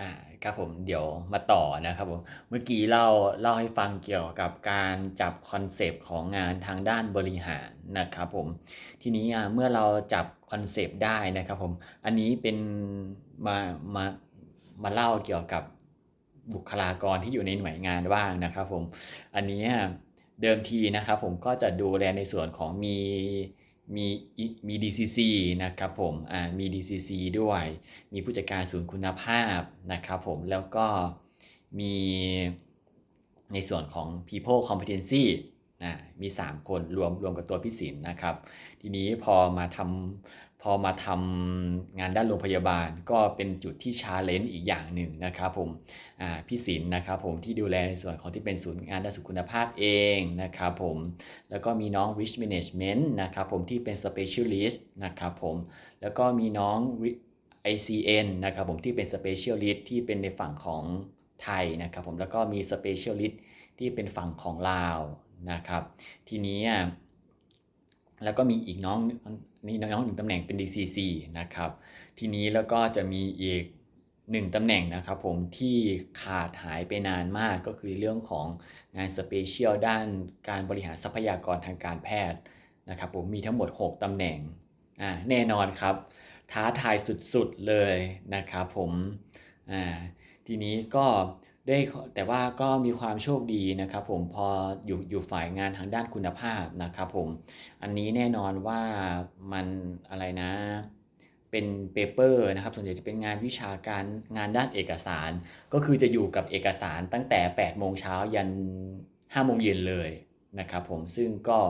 อ่าครับผมเดี๋ยวมาต่อนะครับผมเมื่อกี้เล่าเล่าให้ฟังเกี่ยวกับการจับคอนเซปต์ของงานทางด้านบริหารนะครับผมทีนี้อะเมื่อเราจับคอนเซปต์ได้นะครับผมอันนี้เป็นมามามาเล่าเกี่ยวกับบุคลากรที่อยู่ในหน่วยงานบ้างนะครับผมอันนี้เดิมทีนะครับผมก็จะดูแลในส่วนของมี มีมี DCC นะครับผมอ่ามี DCC ด้วย มีผู้จัดการศูนย์คุณภาพนะครับผมแล้วก็มีในส่วนของ people competency นะมี 3 คนรวมรวมกับตัวพี่ศิลป์นะครับ ทีนี้พอมาทำ พอมาทำงานด้านโรงพยาบาล ก็เป็นจุดที่ชาเลนจ์อีกอย่างหนึ่งนะครับผมอ่าพี่ศิลป์นะครับผมที่ดูแลในส่วนของที่เป็นศูนย์งานด้านสุขคุณภาพเองนะครับผมแล้วก็มีน้อง risk management นะครับผมที่เป็น specialist นะครับผมแล้วก็มีน้อง ICN นะครับผมที่เป็น specialist ที่เป็นในฝั่งของไทยนะครับผมแล้วก็มี specialist ที่เป็นฝั่งของลาวนะครับทีนี้อะแล้วก็มีอีกน้อง นี่น้องหนึ่งตำแหน่งเป็น DCC นะครับ ทีนี้แล้วก็จะมีอีกหนึ่งตำแหน่งนะครับผมที่ขาดหายไปนานมากก็คือเรื่องของงานสเปเชียลด้านการบริหารทรัพยากรทางการแพทย์นะครับผมมีทั้งหมด 6ตำแหน่งอ่าแน่นอนครับ ท้าทายสุดๆเลยนะครับผมอ่าทีนี้ก็ ได้แต่ว่าก็มีความโชคดีนะครับผมพออยู่อยู่ฝ่ายงานทางด้านคุณภาพนะครับผมอันนี้แน่นอนว่ามันอะไรนะเป็นเปเปอร์นะครับส่วนใหญ่จะเป็นงานวิชาการงานด้านเอกสาร ก็คือจะอยู่กับเอกสารตั้งแต่8โมงเช้ายัน5โมงเย็นเลยนะครับผมซึ่งก็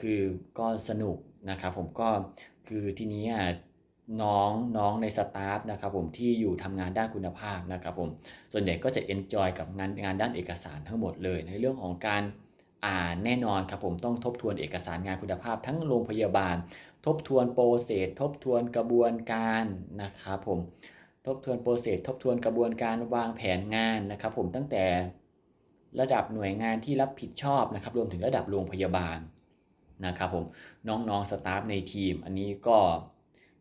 คือก็สนุกนะครับผมก็คือทีนี้อะ น้องน้องในสตาฟนะครับผมที่อยู่ทำงานด้านคุณภาพนะครับผมส่วนใหญ่ก็จะเอนจอยกับงานงานด้านเอกสารทั้งหมดเลย ในเรื่องของการอ่านแน่นอนครับผมต้องทบทวนเอกสารงานคุณภาพ ทั้งโรงพยาบาล ทบทวนโปรเซสทบทวนกระบวนการนะครับผมทบทวนโปรเซสทบทวนกระบวนการวางแผนงานนะครับผมตั้งแต่ระดับหน่วยงานที่รับผิดชอบนะครับรวมถึงระดับโรงพยาบาลนะครับผมน้องๆสตาฟในทีม อันนี้ก็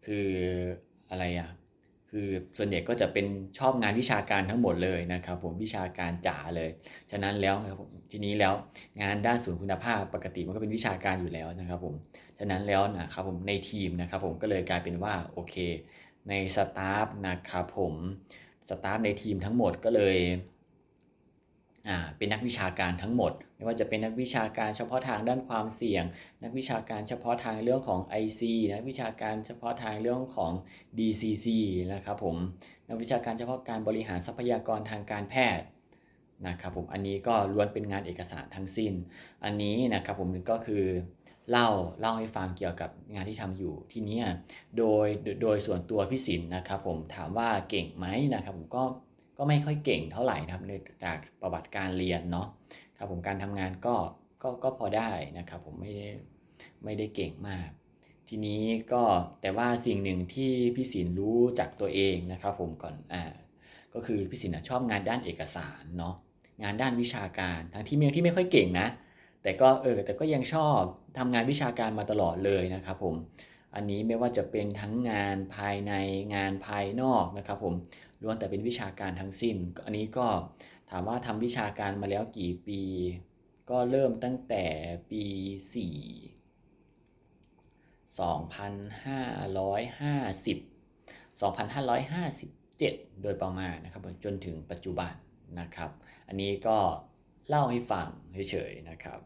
คืออะไรอะคือส่วนใหญ่ก็จะเป็นชอบงานวิชาการทั้งหมดเลยนะครับผมวิชาการจ๋าเลย ฉะนั้นแล้วนะครับผมทีนี้แล้วงานด้านศูนย์คุณภาพปกติมันก็เป็นวิชาการอยู่แล้วนะครับผมฉะนั้นแล้วนะครับผมในทีมนะครับผมก็เลยกลายเป็นว่าโอเค ในสตาฟนะครับผมสตาฟในทีมทั้งหมดก็เลย เป็นนักวิชาการทั้งหมด ไม่ว่าจะเป็นนักวิชาการเฉพาะทางด้านความเสี่ยง นักวิชาการเฉพาะทางเรื่องของ IC นักวิชาการเฉพาะทางเรื่องของ DCC นะครับผมนักวิชาการเฉพาะการบริหารทรัพยากรทางการแพทย์นะครับผมอันนี้ก็ล้วนเป็นงานเอกสารทั้งสิ้น อันนี้นะครับผมก็คือเล่าเล่าให้ฟังเกี่ยวกับงานที่ทำอยู่ที่นี้โดยโดยส่วนตัวพี่สินนะครับผมถามว่าเก่งไหมนะครับผมก็ ก็ไม่ค่อยเก่งเท่าไหร่นะครับในจากประวัติการเรียนเนาะครับผมการทำงานก็ก็ก็พอได้นะครับ ผมไม่ได้ไม่ได้เก่งมาก ทีนี้ก็แต่ว่าสิ่งหนึ่งที่พี่สินรู้จากตัวเองนะครับ ผมก่อนอ่าก็คือพี่สินชอบงานด้านเอกสารเนาะงานด้านวิชาการทั้งที่เมียที่ไม่ค่อยเก่งนะ แต่ก็เออแต่ก็ยังชอบทำงานวิชาการมาตลอดเลยนะครับผมอันนี้ไม่ว่าจะเป็นทั้งงานภายในงานภายนอกนะครับผม ล้วนแต่เป็นวิชาการทั้งสิ้น อันนี้ก็ถามว่าทำวิชาการมาแล้วกี่ปี ก็เริ่มตั้งแต่ปี 4 2550 2557 โดยประมาณนะครับจนถึงปัจจุบันนะครับ อันนี้ก็เล่าให้ฟังเฉยๆนะครับ